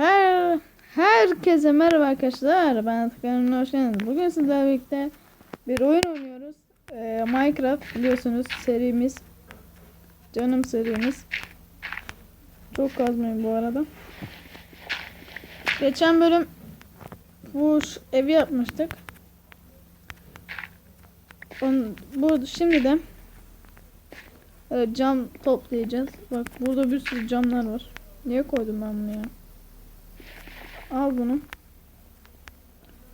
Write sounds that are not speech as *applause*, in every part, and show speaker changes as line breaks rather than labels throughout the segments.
Her herkese merhaba arkadaşlar. Ben Atakan hoş geldiniz. Bugün sizlerle birlikte bir oyun oynuyoruz. Ee, Minecraft biliyorsunuz serimiz. Canım serimiz. Çok kazmayın bu arada. Geçen bölüm bu evi yapmıştık. On, bu şimdi de e, cam toplayacağız. Bak burada bir sürü camlar var. Niye koydum ben bunu ya? Al bunu.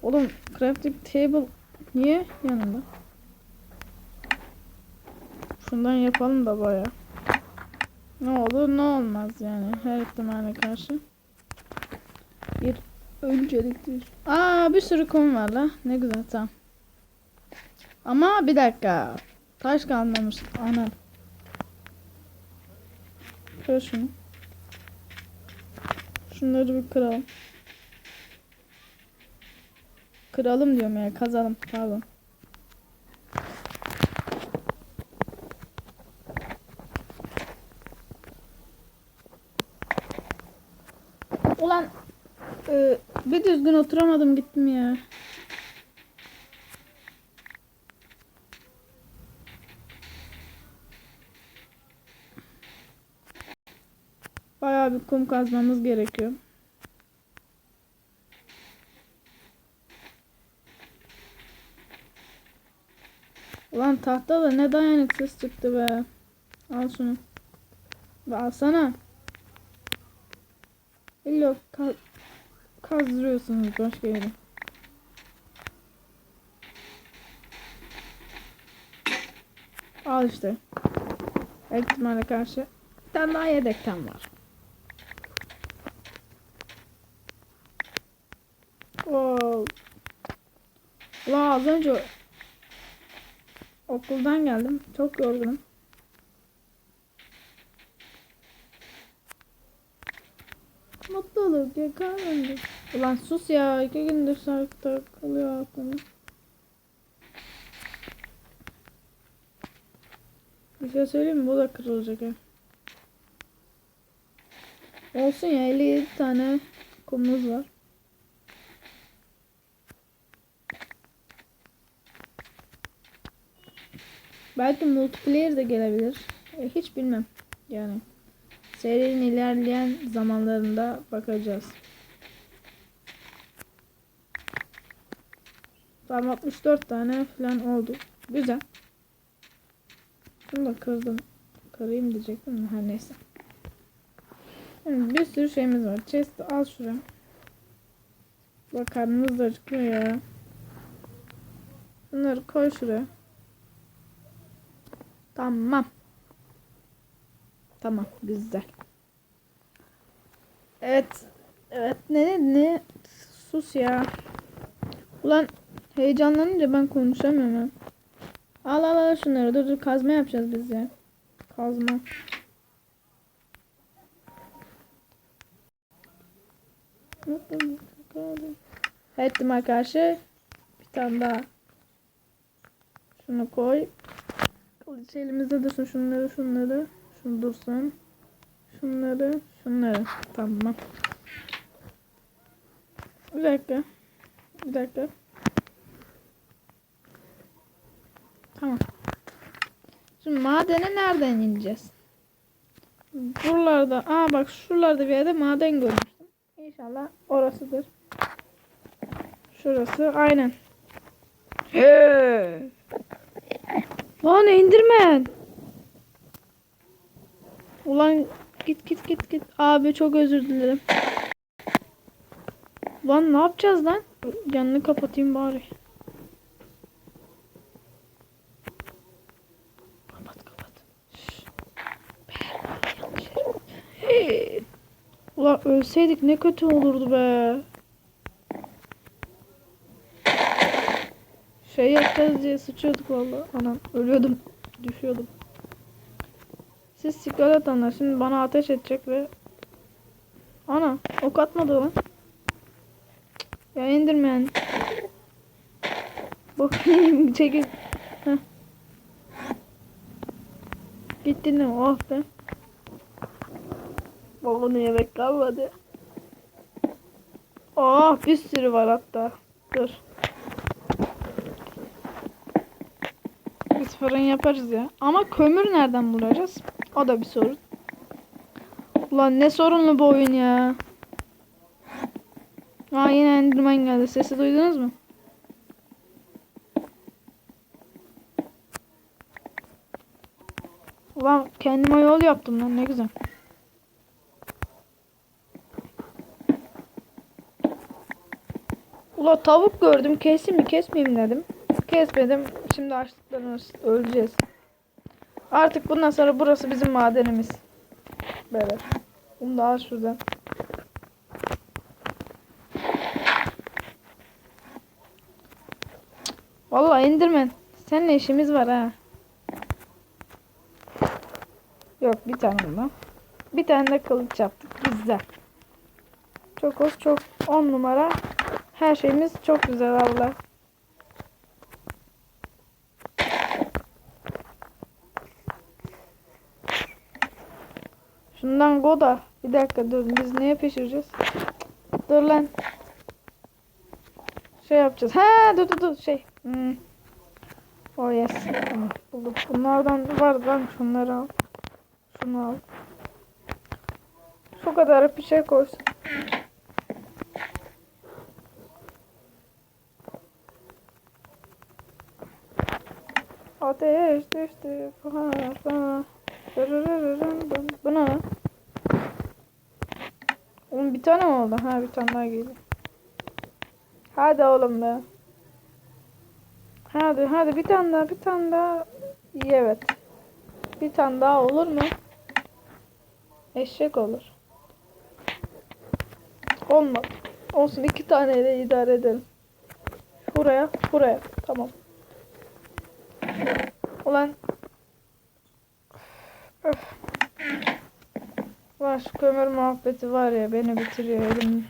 Oğlum crafting table niye yanında? Şundan yapalım da baya. Ne olur ne olmaz yani her ihtimale karşı. Bir önceliktir. Aa bir sürü kum var la. Ne güzel tamam. Ama bir dakika. Taş kalmamış. Ana. Kır şunu. Şunları bir kıralım. Kıralım diyorum ya kazalım pardon. Ulan e, bir düzgün oturamadım gittim ya. Bayağı bir kum kazmamız gerekiyor. Ulan tahta da ne dayanıksız çıktı be. Al şunu. Ve alsana. İlla ka kazdırıyorsunuz başka yere. Al işte. İhtimale karşı. Bir tane daha yedekten var. Wow. Ulan az önce okuldan geldim. Çok yorgunum. Mutluluk yakalandı. Ulan sus ya. iki gündür şarkı takılıyor aklıma. Bir şey söyleyeyim mi? Bu da kırılacak ha. Olsun ya 57 tane kumumuz var. Belki multiplayer de gelebilir. E, hiç bilmem. Yani serinin ilerleyen zamanlarında bakacağız. Tam 64 tane falan oldu. Güzel. Şunu da kırdım. Kırayım diyecektim de her neyse. Yani bir sürü şeyimiz var. Chest al şuraya. Bak karnımız da acıkıyor ya. Bunları koy şuraya. Tamam. Tamam güzel. Evet. Evet ne ne sus ya. Ulan heyecanlanınca ben konuşamıyorum. Al al al şunları dur dur kazma yapacağız biz ya. Kazma. Ettim arkadaşlar. Bir tane daha. Şunu koy. Kılıç elimizde dursun şunları şunları. Şunu dursun. Şunları şunları. Tamam. Bir dakika. Bir dakika. Tamam. Şimdi madene nereden ineceğiz? Buralarda. Aa bak şuralarda bir yerde maden görmüştüm. İnşallah orasıdır. Şurası aynen. He. Lan indirmen. Ulan git git git git. Abi çok özür dilerim. Lan ne yapacağız lan? Yanını kapatayım bari. Kapat kapat. Ulan ölseydik ne kötü olurdu be. Şey yapacağız diye sıçıyorduk valla. Anam ölüyordum. Düşüyordum. Siz sigara atanlar şimdi bana ateş edecek ve Ana ok atmadı lan. Ya indirmeyen. Bakayım *laughs* çekil. Heh. Gittin mi? Oh be. Balonu yemek kalmadı. Oh bir sürü var hatta. Dur. Fırın yaparız ya. Ama kömür nereden bulacağız? O da bir sorun. Ulan ne sorunlu bu oyun ya. Aa yine Enderman geldi. Sesi duydunuz mu? Ulan kendime yol yaptım lan ne güzel. Ula tavuk gördüm keseyim mi kesmeyeyim dedim. Kesmedim. Şimdi açlıktan öleceğiz. Artık bundan sonra burası bizim madenimiz. Böyle. Bunu da al şuradan. Vallahi indirmen. Seninle işimiz var ha. Yok bir tane bundan. Bir tane de kılıç yaptık. Güzel. Çok hoş çok on numara. Her şeyimiz çok güzel abla. Şundan Goda. Bir dakika dur. Biz neye pişireceğiz? Dur lan. Şey yapacağız. Ha dur dur dur şey. Hmm. Oh yes. Buldum. Bunlardan var lan şunları al. Şunu al. Şu kadar bir şey koysun. Ateş düştü. Falan falan. Dırırırırın. Bu ne lan? Oğlum bir tane mi oldu? Ha bir tane daha geliyor. Hadi oğlum be. Hadi hadi bir tane daha bir tane daha. İyi evet. Bir tane daha olur mu? Eşek olur. Olmadı. Olsun iki taneyle idare edelim. Buraya, buraya. Tamam. Ulan. Öf. Var kömür muhabbeti var ya beni bitiriyor elim.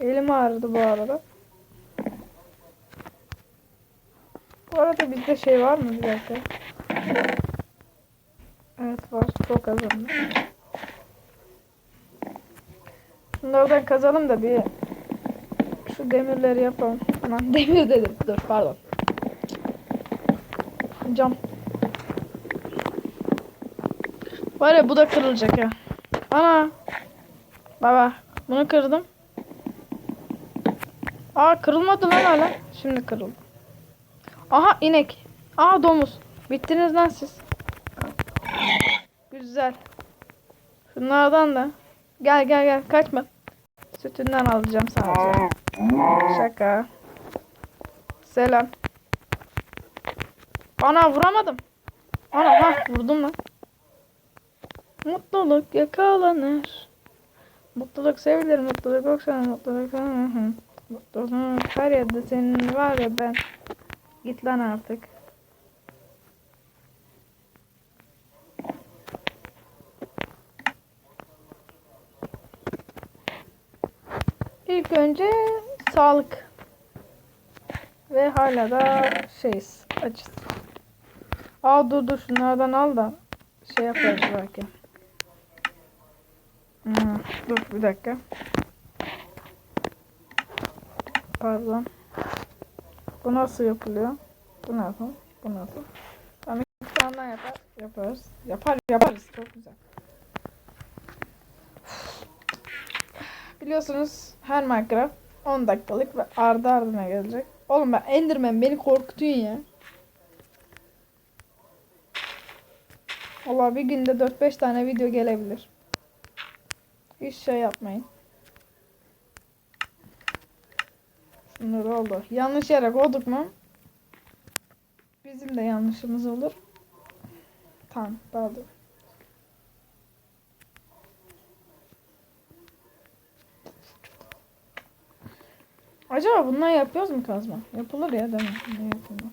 Elim ağrıdı bu arada. Bu arada bizde şey var mı bir dakika? Evet var. Çok az hem de. Şunlardan kazalım da bir şu demirleri yapalım. Aman demir dedim. Dur pardon. Cam. Var ya bu da kırılacak ya. Ana. Baba bunu kırdım. Aa kırılmadı lan hala. Şimdi kırıldı. Aha inek. Aa domuz. Bittiniz lan siz. Güzel. Şunlardan da. Gel gel gel kaçma. Sütünden alacağım sadece. Şaka. Selam. Ana vuramadım. Ana ha vurdum lan. Mutluluk yakalanır. Mutluluk sevilir, mutluluk yoksa mutluluk. Hı. Mutluluk her yerde senin var ya ben. Git lan artık. İlk önce sağlık. Ve hala da şeyiz. Açız. Aa dur dur şunlardan al da şey yaparız belki. Hmm, dur bir dakika. Pardon. Bu nasıl yapılıyor? Bu nasıl? Bu nasıl? Tamam iki tane yapar, yaparız. Yapar yaparız. Çok güzel. Biliyorsunuz her Minecraft 10 dakikalık ve ardı ardına gelecek. Oğlum ben Enderman beni korkutuyorsun ya. Valla bir günde 4-5 tane video gelebilir. Hiç şey yapmayın. Şunları oldu. Yanlış yere koyduk mu? Bizim de yanlışımız olur. Tamam, pardon. Acaba bundan yapıyoruz mu kazma? Yapılır ya değil mi? Ne yapılmaz?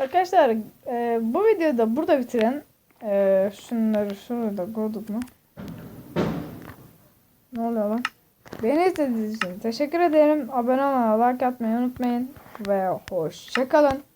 Arkadaşlar e, bu videoda burada bitiren e, şunları şurada koyduk mu? Ne oluyor lan?
Beni izlediğiniz için teşekkür ederim. Abone olmayı, like atmayı unutmayın. Ve hoşçakalın.